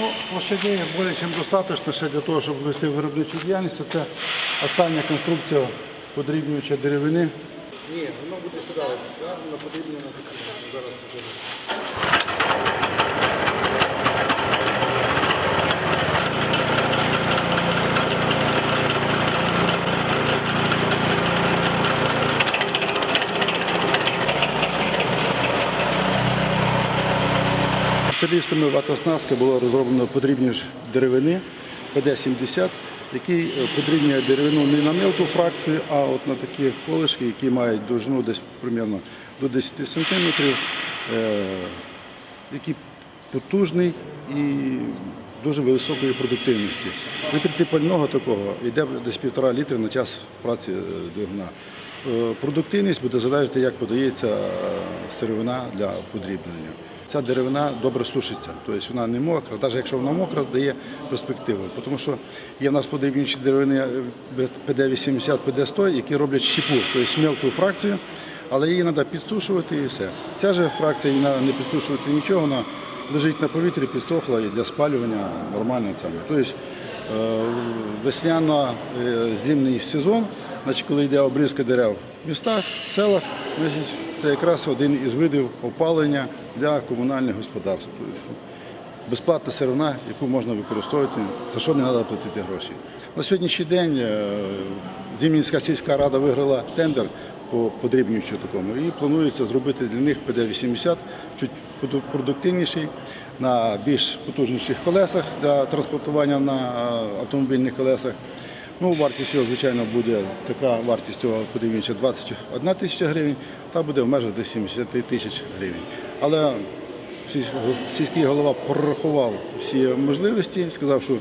Ну, площадей більше, ніж достатньо ще для того, щоб ввести виробничу діяльність. Це остання конструкція подрібнююча деревини. Ні, воно буде сюди, воно подрібнює зараз. Спеціалістами ватоснастки було розроблено подрібні ж деревини ПД-70, який е, подрібнює деревину не на мелку фракцію, а от на такі колишки, які мають довжину десь примерно до 10 см, який потужний і дуже високої продуктивності. Витрати пального такого йде десь півтора літри на час праці е, двигуна. Е, Продуктивність буде залежати, як подається е, сировина для подрібнення. Ця деревина добре сушиться, тобто вона не мокра, навіть якщо вона мокра, дає перспективу. Тому що є в нас подрібніші деревини е, ПД-80, ПД-100, які роблять щепу, тобто мелку фракцію, але її треба підсушувати і все. Ця ж фракція треба не підсушувати нічого, вона лежить на повітрі, підсохла і для спалювання нормально. Тобто е, весняно-зимний сезон, значить, коли йде обрізка дерев в містах, в селах, значить, це якраз один із видів опалення для комунальних господарств. Тобто, безплатна сировина, яку можна використовувати, за що не треба платити гроші. На сьогоднішній день е, Зімнінська сільська рада виграла тендер по подрібнюючу такому і планується зробити для них ПД-80 чуть продуктивніший на більш потужніших колесах для транспортування на е, автомобільних колесах. Ну, вартість його, звичайно, буде така вартість цього подивіться 21 тисяча гривень, та буде в межах десь 70 тисяч гривень. Але сільський голова прорахував всі можливості, сказав, що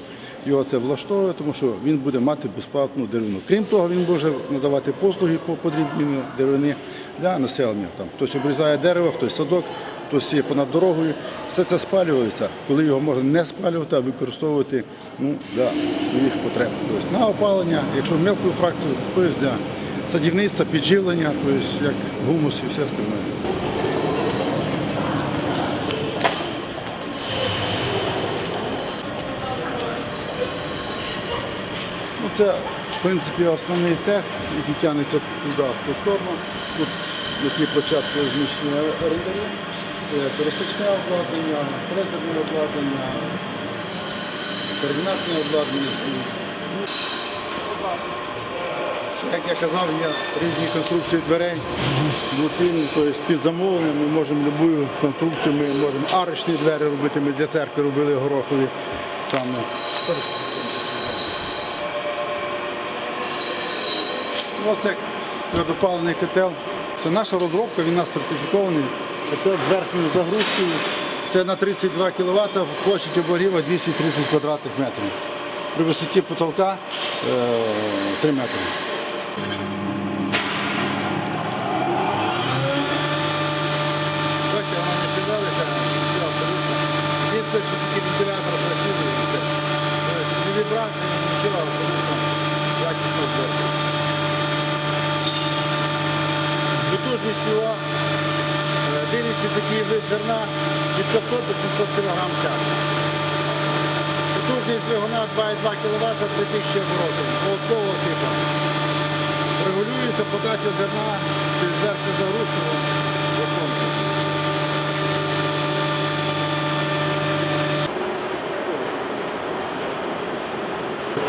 його це влаштовує, тому що він буде мати безплатну деревину. Крім того, він може надавати послуги по подрібненню деревини для населення. Там хтось обрізає дерево, хтось садок, хтось є понад дорогою. Все це спалюється, коли його можна не спалювати, а використовувати ну, для своїх потреб. Тобто на опалення, якщо мелкою фракцію, тобто для садівництва, підживлення, тобто як гумус і все остальне. Це, в принципі, основний цех, який тягнеться туди, в ту сторону. Тут тій площадці розміщені орендарі, пересічне обладнання, фрезерне обладнання, координатне обладнання. Ну, Як я казав, є різні конструкції дверей, глухим, тобто під замовлення ми можемо будь-яку конструкцію, ми можемо арочні двері робити, ми для церкви робили горохові саме. Ну, це твердопалений котел. Це наша розробка, він у нас сертифікований. Котел з верхньою загрузкою. Це на 32 кВт, площадь обогріва 230 квадратних метрів. При висоті потолка е, 3 метри. Бачите, вона не шевелиться, все абсолютно. Єдине, що тільки вентилятор працює його, е, дивлячись, який вид зерна, від 500 до 700 кг в час. Потужність двигуна 2,2 кВт 3000 оборотів, молоткового типу. Регулюється подача зерна під верхню загрузку заслонки.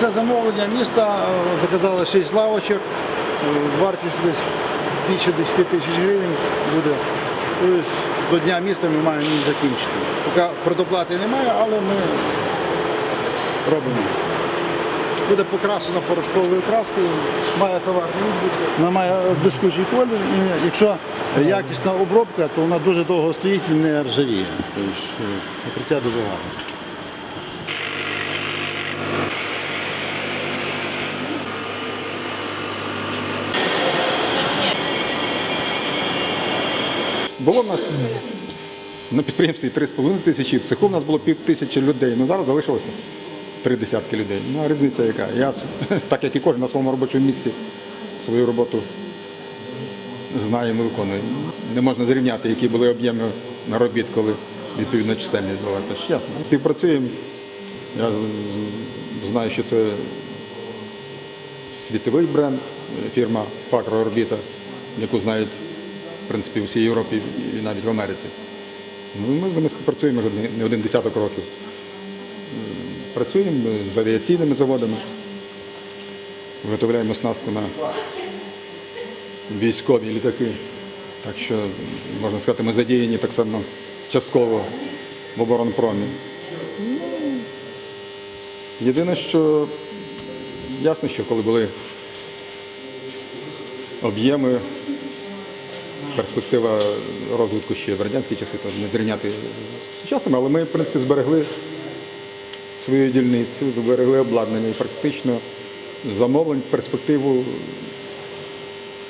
Це замовлення міста, е, заказали 6 лавочок, е, вартість десь більше 10 тисяч гривень буде. До Дня міста ми маємо їм закінчити. Поки предоплати немає, але ми робимо. Буде покрашена порошковою краскою, має відбір, вона має блискучий колір. І якщо якісна обробка, то вона дуже довго стоїть і не ржавіє. Тобто е, покриття дуже гарне. Було в нас на підприємстві 3,5 тисячі, в цеху в нас було пів тисячі людей. Ну зараз залишилося три десятки людей. Ну а різниця яка? Я, так як і кожен на своєму робочому місці, свою роботу знаю і виконую. Не можна зрівняти, які були об'єми на робіт, коли відповідно чисельність була. Тож ясно. Співпрацюємо Я знаю, що це світовий бренд, фірма Пакро Орбіта, яку знають в принципі, в усій Європі і навіть в Америці. Ну, ми з ними співпрацюємо вже не- один десяток років. Працюємо з авіаційними заводами, виготовляємо оснастку на військові літаки. Так що, можна сказати, ми задіяні так само частково в оборонпромі. Єдине, що ясно, що коли були об'єми, перспектива розвитку ще в радянські часи, то не зрівняти сучасними, але ми, в принципі, зберегли свою дільницю, зберегли обладнання і практично замовлень перспективу,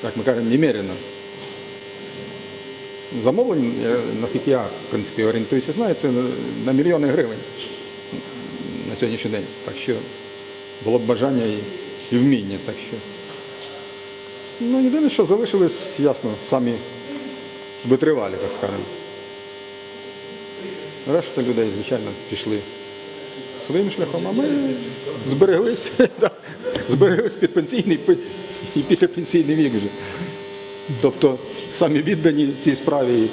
як ми кажемо, немерено. Замовлень, наскільки я в принципі орієнтуюся, знаю, це на мільйони гривень на сьогоднішній день. Так що було б бажання і, і вміння. Так що. Ну, єдине, що залишились, ясно, самі витривалі, так скажемо. Решта людей, звичайно, пішли своїм шляхом, а ми збереглись, під пенсійний і після пенсійний вік вже. Тобто самі віддані цій справі.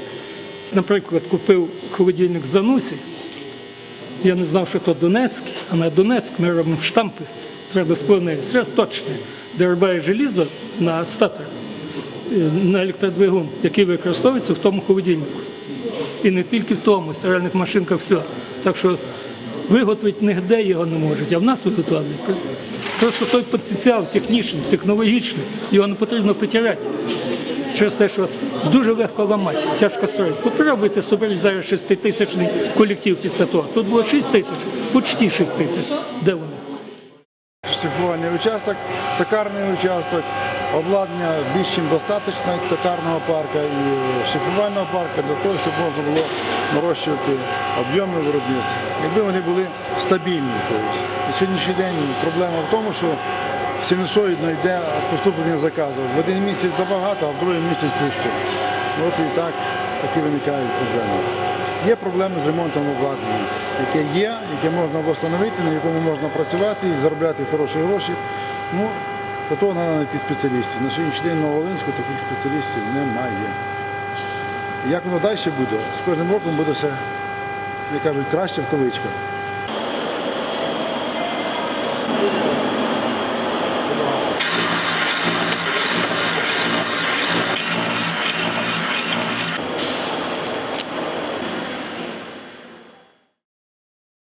Наприклад, купив холодильник Занусі. Я не знав, що то Донецький, а на Донецьк ми робимо штампи твердосплавні, точні, де рубає желізо на статор, е, на електродвигун, який використовується в тому холодильнику. І не тільки в тому, в стиральних машинках все. Так що виготовити нігде його не можуть, а в нас виготовлять. Просто той потенціал технічний, технологічний, його не потрібно потирати. Через те, що дуже легко ламати, тяжко строїти. Попробуйте собі зараз шеститисячний колектив після того. Тут було 6 тисяч, почти 6 тисяч. Де вони? Штифувальний участок, токарний участок, обладнання більш ніж достатньо і токарного парка і шифрувального парка для того, щоб можна було нарощувати об'єми виробництва. Якби вони були стабільні. На сьогоднішній день проблема в тому, що синусоїдно йде поступлення заказів. В один місяць забагато, а в другий місяць пусто. От і так такі виникають проблеми. Є проблеми з ремонтом обладнання, яке є, яке можна встановити, на якому можна працювати і заробляти хороші гроші. Ну, для того треба знайти спеціалістів. На сьогоднішній день на Волинську таких спеціалістів немає. Як воно далі буде? З кожним роком буде все, як кажуть, краще в кавичках.